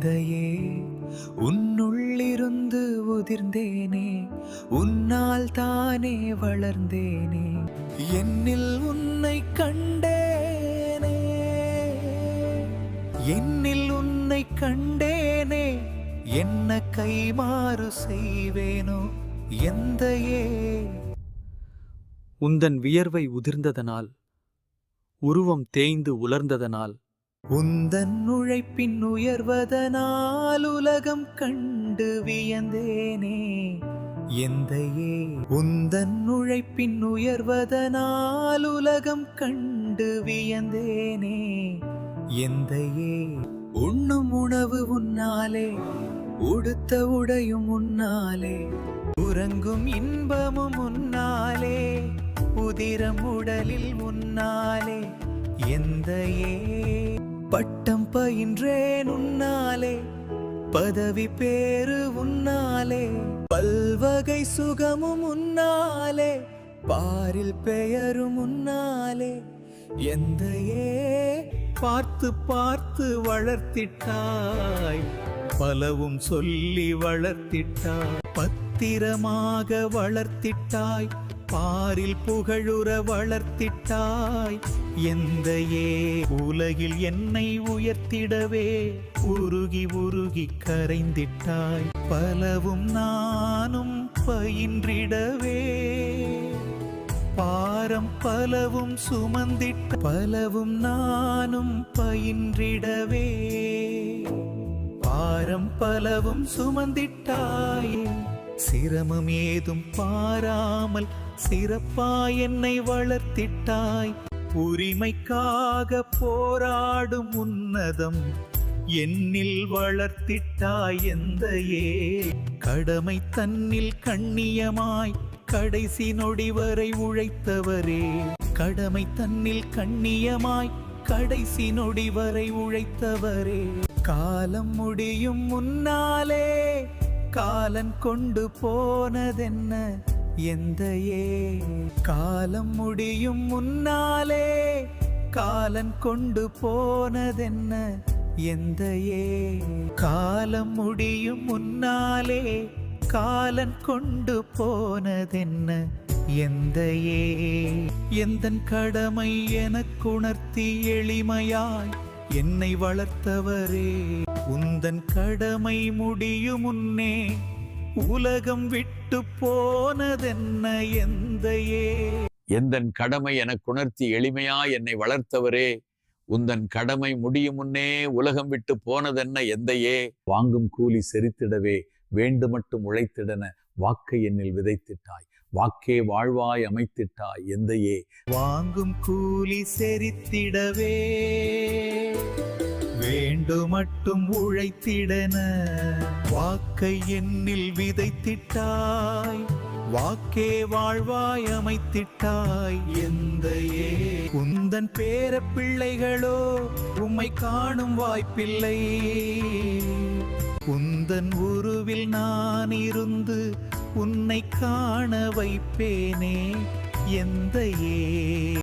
தந்தையே உன்னுள்ளிருந்து உதிர்ந்தேனே உன்னால் தானே வளர்ந்தேனே என்னில் உன்னை கண்டேனே. என்னில் உன்னை கண்டேனே என்ன கைமாறு செய்வேனோ எந்தையே. உந்தன் வியர்வை உதிர்ந்ததனால் உருவம் தேய்ந்து உலர்ந்ததனால் உந்தன் உழைப்பின் உயர்வதனால் உலகம் கண்டு வியந்தேனே. எந்தையே உந்தன் உழைப்பின் உயர்வதனால் உலகம் கண்டு வியந்தேனே. எந்தையே உண்ணும் உணவு உன்னாலே உடுத்த உடையும் உன்னாலே உறங்கும் இன்பமும் உன்னாலே உதிரம் உடலில் உன்னாலே எந்தையே பட்டம் பயின்றேன் உன்னாலே பதவி பேரு உன்னாலே பல்வகை சுகமும் உன்னாலே பாரில் பெயரும் உன்னாலே எந்தையே பார்த்து பார்த்து வளர்த்திட்டாய் பலவும் சொல்லி வளர்த்திட்டாய் பத்திரமாக வளர்த்திட்டாய் பாரில் புகழுற வளர்த்திட்டாய். எந்தையே உலகில் என்னை உயர்த்திடவே. உருகி உருகி கரைந்திட்டாய். பலவும் நானும் பயின்றிடவே. பாரம் பலவும் சுமந்திட்ட பலவும் நானும் பயின்றிடவே. பாரம் பலவும் சுமந்திட்டாயே. சிரமம் ஏதும் பாராமல் சிறப்பா என்னை வளர்த்திட்டாய். உரிமைக்காக போராடும் உன்னதம் என்னில் வளர்த்திட்டாய் எந்தையே. கடமை தன்னில் கண்ணியமாய் கடைசி நொடி வரை உழைத்தவரே. கடமை தன்னில் கண்ணியமாய் கடைசி நொடி வரை உழைத்தவரே. காலம் முடியும் முன்னாலே காலன் கொண்டு போனதென்ன? எந்த ஏ காலம் முடியும் முன்னாலே காலன் கொண்டு போனதென்ன? எந்த ஏ காலம் முடியும் முன்னாலே காலன் கொண்டு போனதென்ன? எந்த ஏ எந்த கடமை எனக்குணர்த்தி எளிமையாய் என்னை வளர்த்தவரே உந்தன் கடமை முடியும் முன்னே உலகம் விட்டு போனதென்ன எந்தையே? எந்தன் கடமை எனக்கு உணர்த்தி எளிமையா என்னை வளர்த்தவரே உந்தன் கடமை முடியும் முன்னே உலகம் விட்டு போனதென்ன எந்தையே? வாங்கும் கூலி செரித்திடவே வேண்டு மட்டும் உழைத்திடன வாக்கை என்னில் விதைத்திட்டாய் வாக்கே வாழ்வாய் அமைத்திட்டாய் எந்தையே? வாங்கும் கூலி செரித்திடவே. வேண்டு மட்டும் உழைத்திடன. வாக்கை என்னில் விதைத்திட்டாய். வாக்கே வாழ்வாய் அமைத்திட்டாய். எந்தையே உந்தன் பேர பிள்ளைகளோ உம்மை காணும் வாய்ப்பில்லை. உந்தன் உருவில் நான் இருந்து உன்னை காண வைப்பேனே. எந்தையே